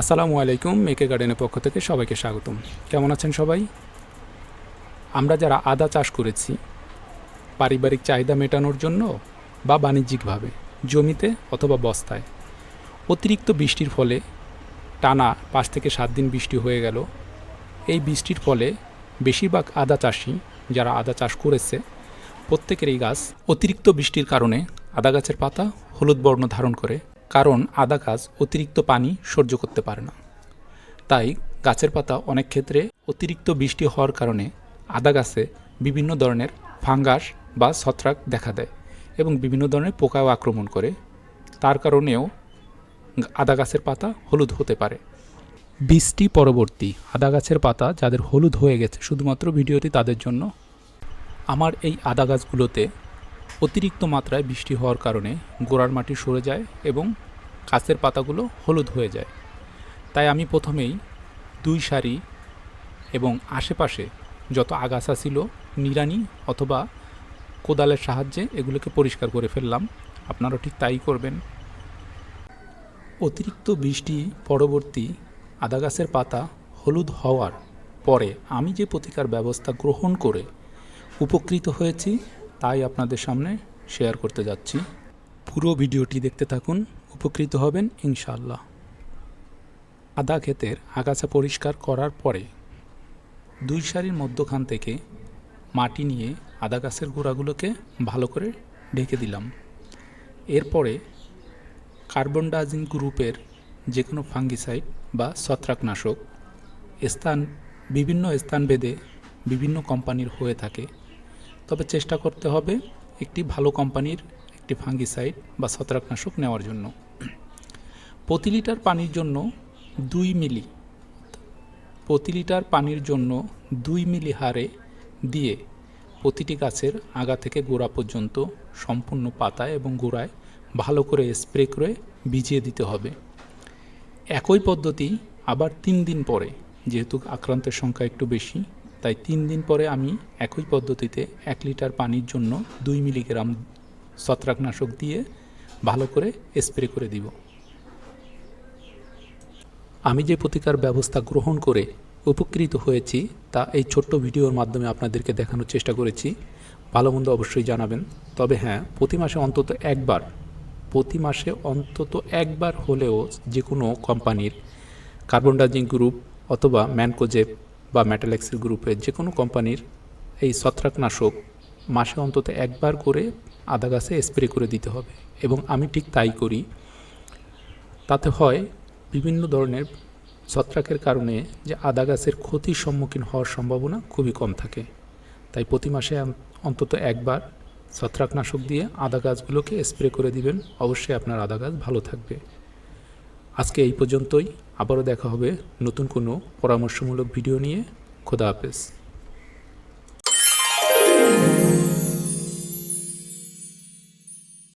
আসসালামু আলাইকুম মেকে গার্ডেনের পক্ষ থেকে সবাইকে স্বাগতম। কেমন আছেন সবাই? আমরা যারা আদা চাষ করেছি, পারিবারিক চাহিদা মেটানোর জন্য বা বাণিজ্যিকভাবে, জমিতে অথবা বস্তায়, অতিরিক্ত বৃষ্টির ফলে টানা পাঁচ থেকে সাত দিন বৃষ্টি হয়ে গেল। এই বৃষ্টির ফলে বেশিরভাগ আদা চাষি যারা আদা চাষ করেছে প্রত্যেকের এই গাছ অতিরিক্ত বৃষ্টির কারণে আদা গাছের পাতা হলুদ বর্ণ ধারণ করে কারণ আদা গাছ অতিরিক্ত পানি সহ্য করতে পারে না। তাই গাছের পাতা অনেক ক্ষেত্রে অতিরিক্ত বৃষ্টি হওয়ার কারণে আদা গাছে বিভিন্ন ধরনের ফাঙ্গাস বা ছত্রাক দেখা দেয় এবং বিভিন্ন ধরনের পোকাও আক্রমণ করে। তার কারণেও আদা গাছের পাতা হলুদ হতে পারে। বৃষ্টি পরবর্তী আদা গাছের পাতা যাদের হলুদ হয়ে গেছে, শুধুমাত্র ভিডিওটি তাদের জন্য। আমার এই আদা গাছগুলোতে অতিরিক্ত মাত্রায় বৃষ্টি হওয়ার কারণে গোড়ার মাটি সরে যায় এবং গাছের পাতাগুলো হলুদ হয়ে যায়। তাই আমি প্রথমেই দুই সারি এবং আশেপাশে যত আগাছা ছিল, নিড়ানি অথবা কোদালের সাহায্যে এগুলোকে পরিষ্কার করে ফেললাম। আপনারাও ঠিক তাই করবেন। অতিরিক্ত বৃষ্টি পরবর্তী আদা গাছের পাতা হলুদ হওয়ার পরে আমি যে প্রতিকার ব্যবস্থা গ্রহণ করে উপকৃত হয়েছি তাই আপনাদের সামনে শেয়ার করতে যাচ্ছি। পুরো ভিডিওটি দেখতে থাকুন, উপকৃত হবেন ইনশাল্লাহ আদা ক্ষেতের আগাছা পরিষ্কার করার পরে দুই সারির মধ্যখান থেকে মাটি নিয়ে আদা গাছের গোড়াগুলোকে ভালো করে ঢেকে দিলাম। এরপরে কার্বন ডাইজিন গ্রুপের যে কোনো ফাঙ্গিসাইড বা ছত্রাকনাশক স্থান বিভিন্ন স্থানভেদে বিভিন্ন কোম্পানির হয়ে থাকে। তবে চেষ্টা করতে হবে একটি ভালো কোম্পানির একটি ফাঙ্গিসাইড বা ছত্রাকনাশক নেওয়ার জন্য। প্রতি লিটার পানির জন্য দুই মিলি, প্রতি লিটার পানির জন্য দুই মিলি হারে দিয়ে প্রতিটি গাছের আগা থেকে গোড়া পর্যন্ত সম্পূর্ণ পাতায় এবং গোড়ায় ভালো করে স্প্রে করে ভিজিয়ে দিতে হবে। একই পদ্ধতি আবার তিন দিন পরে, যেহেতু আক্রান্তের সংখ্যা একটু বেশি তাই তিন দিন পরে আমি একই পদ্ধতিতে এক লিটার পানির জন্য দুই মিলিগ্রাম ছত্রাকনাশক দিয়ে ভালো করে স্প্রে করে দিব। আমি যে প্রতিকার ব্যবস্থা গ্রহণ করে উপকৃত হয়েছি তা এই ছোট্ট ভিডিওর মাধ্যমে আপনাদেরকে দেখানোর চেষ্টা করেছি। ভালো মন্দ অবশ্যই জানাবেন। তবে হ্যাঁ প্রতি মাসে অন্তত একবার, প্রতি মাসে অন্তত একবার হলেও যে কোনো কোম্পানির কার্বন ডাইজিং গ্রুপ অথবা ম্যানকোজেব বা মেটালেক্সের গ্রুপের যে কোনো কোম্পানির এই ছত্রাকনাশক মাসে অন্তত একবার করে আদা গাছে স্প্রে করে দিতে হবে। এবং আমি ঠিক তাই করি। তাতে হয় বিভিন্ন ধরনের ছত্রাকের কারণে যে আদা গাছের ক্ষতির সম্মুখীন হওয়ার সম্ভাবনা খুবই কম থাকে। তাই প্রতি মাসে অন্তত একবার ছত্রাকনাশক দিয়ে আদা গাছগুলোকে স্প্রে করে দিবেন। অবশ্যই আপনার আদা গাছ ভালো থাকবে। আজকে এই পর্যন্তই। আবারও দেখা হবে নতুন কোনো পরামর্শমূলক ভিডিও নিয়ে। খোদা হাফেজ।